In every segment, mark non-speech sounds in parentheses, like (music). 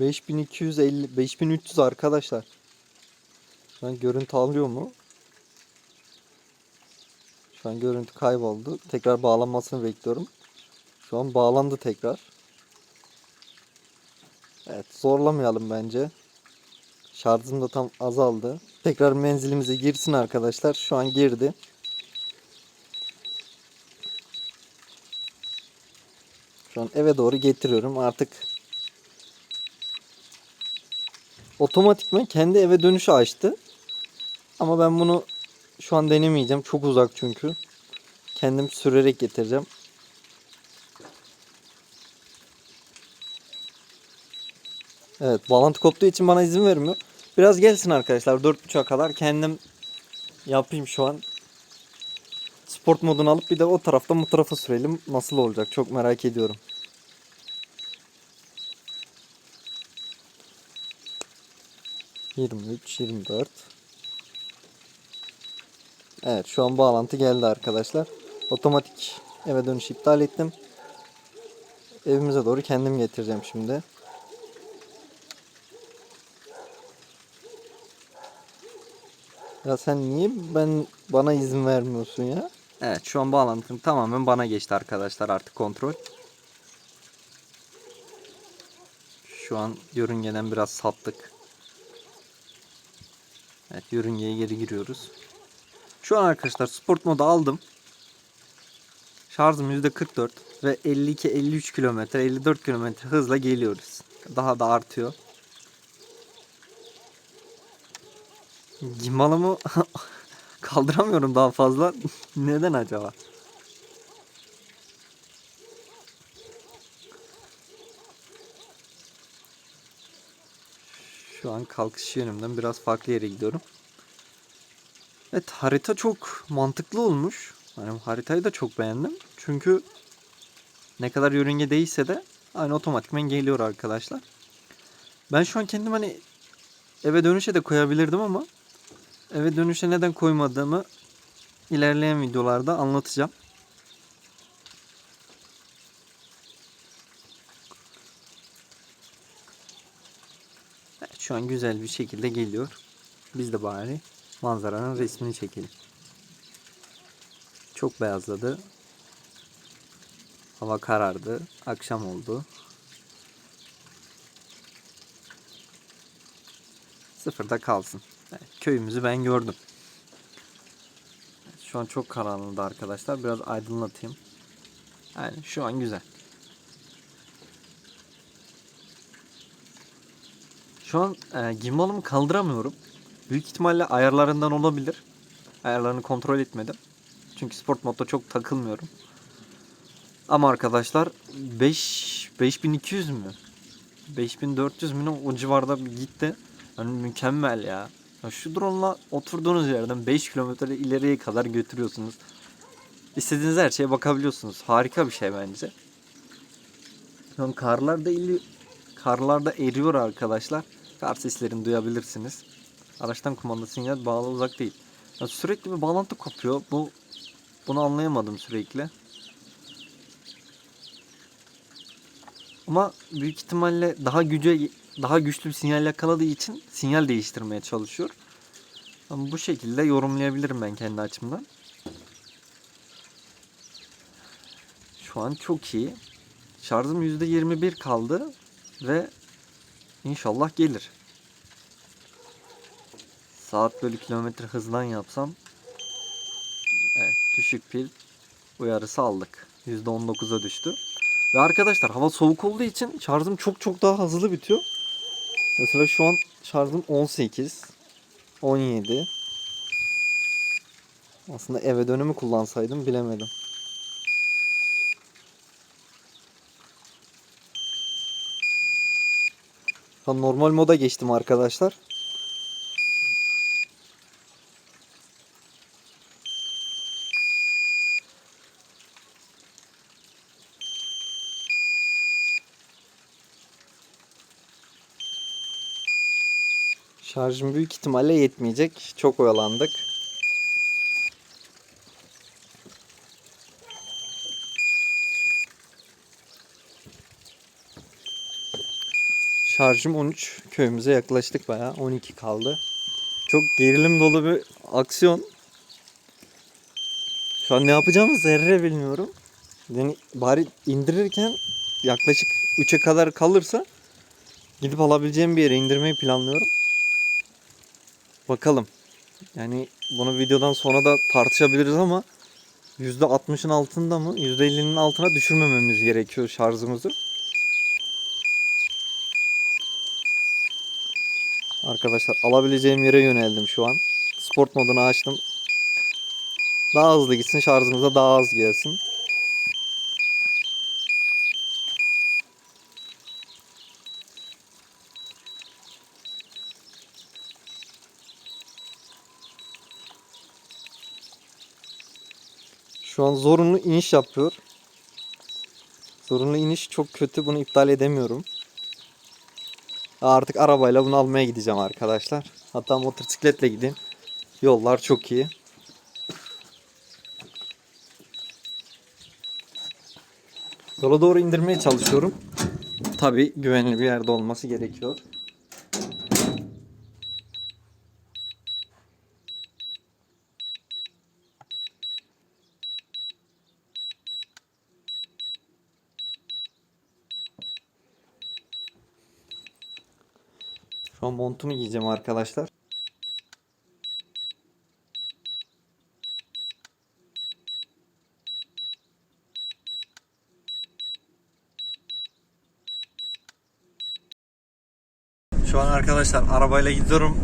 5250 5300 arkadaşlar. Şu an görüntü alıyor mu? Şu an görüntü kayboldu. Tekrar bağlanmasını bekliyorum. Şu an bağlandı tekrar. Evet zorlamayalım bence. Şarjım da tam azaldı. Tekrar menzilimize girsin arkadaşlar. Şu an girdi. Şu an eve doğru getiriyorum. Artık otomatikman kendi eve dönüşü açtı. Ama ben bunu şu an denemeyeceğim. Çok uzak çünkü. Kendim sürerek getireceğim. Evet bağlantı koptuğu için bana izin vermiyor. Biraz gelsin arkadaşlar 4.30'a kadar kendim yapayım şu an. Sport modunu alıp bir de o tarafta bu tarafa sürelim. Nasıl olacak çok merak ediyorum. Yirmi üç, yirmi dört. Evet şu an bağlantı geldi arkadaşlar. Otomatik eve dönüş iptal ettim. Evimize doğru kendim getireceğim şimdi. Ya sen niye ben bana izin vermiyorsun ya? Evet şu an bağlantım tamamen bana geçti arkadaşlar artık kontrol. Şu an yörüngeden biraz saptık. Evet yörüngeye geri giriyoruz. Şu an arkadaşlar sport modu aldım. Şarjım %44 ve 52-53 kilometre 54 kilometre hızla geliyoruz. Daha da artıyor. Gimbalımı (laughs) kaldıramıyorum daha fazla. Neden acaba? Şu an kalkış yönümden biraz farklı yere gidiyorum. Evet harita çok mantıklı olmuş. Yani haritayı da çok beğendim. Çünkü ne kadar yörünge değilse de aynı otomatikmen geliyor arkadaşlar. Ben şu an kendim hani eve dönüşe de koyabilirdim ama eve dönüşe neden koymadığımı ilerleyen videolarda anlatacağım. Şu an güzel bir şekilde geliyor. Biz de bari manzaranın resmini çekelim. Çok beyazladı. Hava karardı. Akşam oldu. Sıfırda kalsın. Köyümüzü ben gördüm. Şu an çok karanlıkta arkadaşlar. Biraz aydınlatayım. Yani şu an güzel. Şu an e, gimbalımı kaldıramıyorum. Büyük ihtimalle ayarlarından olabilir. Ayarlarını kontrol etmedim. Çünkü sport modda çok takılmıyorum. Ama arkadaşlar 5 5200 mü? 5400 mü o civarda bir gitti. Yani mükemmel ya. ya şu drone'la oturduğunuz yerden 5 kilometre ileriye kadar götürüyorsunuz. İstediğiniz her şeye bakabiliyorsunuz. Harika bir şey bence. Şu an karlar da ili karlar da eriyor arkadaşlar. Kar seslerini duyabilirsiniz. Araçtan kumanda sinyal bağlı uzak değil. Ya sürekli bir bağlantı kopuyor. Bu bunu anlayamadım sürekli. Ama büyük ihtimalle daha güce daha güçlü bir sinyal yakaladığı için sinyal değiştirmeye çalışıyor. Ama bu şekilde yorumlayabilirim ben kendi açımdan. Şu an çok iyi. Şarjım %21 kaldı ve inşallah gelir. Saat bölü kilometre hızdan yapsam Evet düşük pil uyarısı aldık. %19'a düştü. Ve arkadaşlar hava soğuk olduğu için şarjım çok çok daha hızlı bitiyor. Mesela şu an şarjım 18, 17. Aslında eve dönümü kullansaydım bilemedim. Şu normal moda geçtim arkadaşlar. Şarjım büyük ihtimalle yetmeyecek. Çok oyalandık. Şarjım 13. Köyümüze yaklaştık bayağı. 12 kaldı. Çok gerilim dolu bir aksiyon. Şu an ne yapacağımı zerre bilmiyorum. Yani bari indirirken yaklaşık 3'e kadar kalırsa gidip alabileceğim bir yere indirmeyi planlıyorum. Bakalım. Yani bunu videodan sonra da tartışabiliriz ama %60'ın altında mı %50'nin altına düşürmememiz gerekiyor şarjımızı. Arkadaşlar alabileceğim yere yöneldim şu an. Sport modunu açtım. Daha hızlı gitsin şarjımıza daha az gelsin. Şu an zorunlu iniş yapıyor. Zorunlu iniş çok kötü. Bunu iptal edemiyorum. Artık arabayla bunu almaya gideceğim arkadaşlar. Hatta motosikletle gideyim. Yollar çok iyi. Yola doğru indirmeye çalışıyorum. Tabi güvenli bir yerde olması gerekiyor. Şu an montumu giyeceğim arkadaşlar. Şu an arkadaşlar arabayla gidiyorum.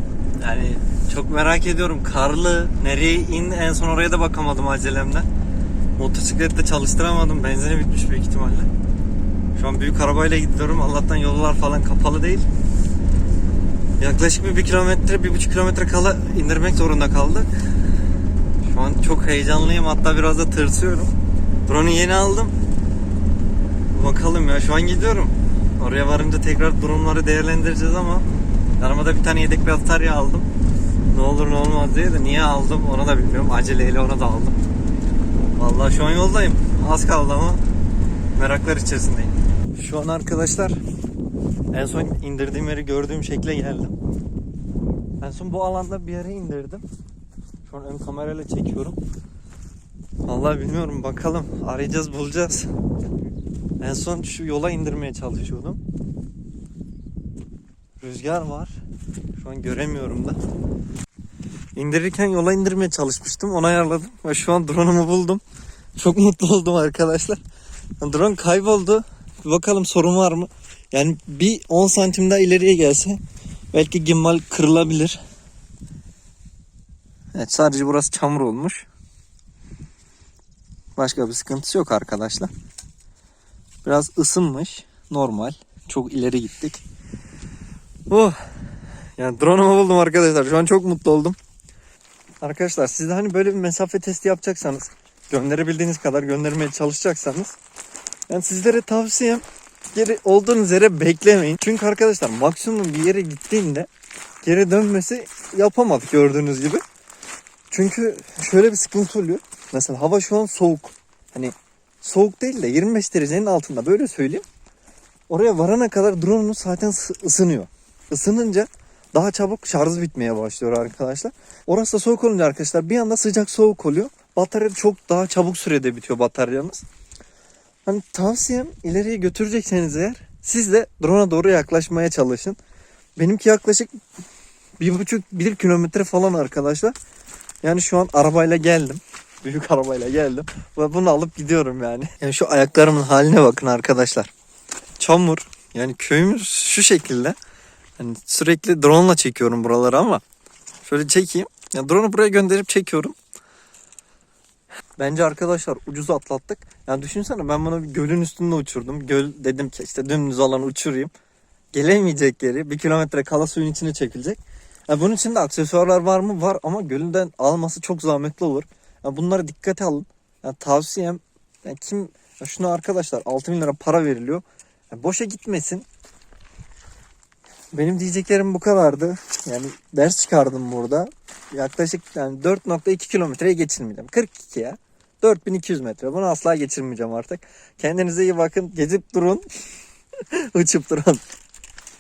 Yani çok merak ediyorum. Karlı nereye in en son oraya da bakamadım acelemden. Motosiklette çalıştıramadım. Benzini bitmiş büyük ihtimalle. Şu an büyük arabayla gidiyorum. Allah'tan yollar falan kapalı değil. Yaklaşık bir, bir kilometre, bir buçuk kilometre kala indirmek zorunda kaldık. Şu an çok heyecanlıyım. Hatta biraz da tırsıyorum. Drone'u yeni aldım. Bakalım ya şu an gidiyorum. Oraya varınca tekrar durumları değerlendireceğiz ama yanıma bir tane yedek bir batarya aldım. Ne olur ne olmaz diye de niye aldım onu da bilmiyorum. Aceleyle onu da aldım. Vallahi şu an yoldayım. Az kaldı ama meraklar içerisindeyim. Şu an arkadaşlar en son indirdiğim yeri gördüğüm şekle geldim. En son bu alanda bir yere indirdim. Şu an ön kamerayla çekiyorum. Vallahi bilmiyorum bakalım arayacağız bulacağız. En son şu yola indirmeye çalışıyordum. Rüzgar var. Şu an göremiyorum da. İndirirken yola indirmeye çalışmıştım. Onu ayarladım ve şu an drone'umu buldum. Çok mutlu oldum arkadaşlar. Drone kayboldu. Bakalım sorun var mı? Yani bir 10 santim daha ileriye gelse belki gimbal kırılabilir. Evet sadece burası çamur olmuş. Başka bir sıkıntısı yok arkadaşlar. Biraz ısınmış. Normal. Çok ileri gittik. Oh. Yani drone'umu buldum arkadaşlar. Şu an çok mutlu oldum. Arkadaşlar siz de hani böyle bir mesafe testi yapacaksanız gönderebildiğiniz kadar göndermeye çalışacaksanız yani sizlere tavsiyem geri olduğunuz yere beklemeyin. Çünkü arkadaşlar maksimum bir yere gittiğinde geri dönmesi yapamadık gördüğünüz gibi. Çünkü şöyle bir sıkıntı oluyor. Mesela hava şu an soğuk. Hani soğuk değil de 25 derecenin altında böyle söyleyeyim. Oraya varana kadar drone'umuz zaten sı- ısınıyor. Isınınca daha çabuk şarj bitmeye başlıyor arkadaşlar. Orası da soğuk olunca arkadaşlar bir anda sıcak soğuk oluyor. Batarya çok daha çabuk sürede bitiyor bataryamız. Hani tavsiyem ileriye götürecekseniz eğer siz de drone'a doğru yaklaşmaya çalışın. Benimki yaklaşık bir buçuk bir kilometre falan arkadaşlar. Yani şu an arabayla geldim. (laughs) Büyük arabayla geldim. Ve bunu alıp gidiyorum yani. (laughs) Yani şu ayaklarımın haline bakın arkadaşlar. Çamur. Yani köyümüz şu şekilde. Hani sürekli drone ile çekiyorum buraları ama şöyle çekeyim. Ya drone'u buraya gönderip çekiyorum. Bence arkadaşlar ucuz atlattık. Yani düşünsene ben bunu gölün üstünde uçurdum. Göl dedim ki işte dümdüz alan uçurayım. Gelemeyecek yeri bir kilometre kala suyun içine çekilecek. Ya bunun için de aksesuarlar var mı? Var ama gölünden alması çok zahmetli olur. Ya bunlara dikkate alın. Ya tavsiyem ya kim ya şunu arkadaşlar 6000 lira para veriliyor. Ya boşa gitmesin. Benim diyeceklerim bu kadardı. Yani ders çıkardım burada. Yaklaşık yani 4.2 kilometreye geçirmeyeceğim. 42 ya. 4200 metre. Bunu asla geçirmeyeceğim artık. Kendinize iyi bakın. Gezip durun. (laughs) Uçup durun.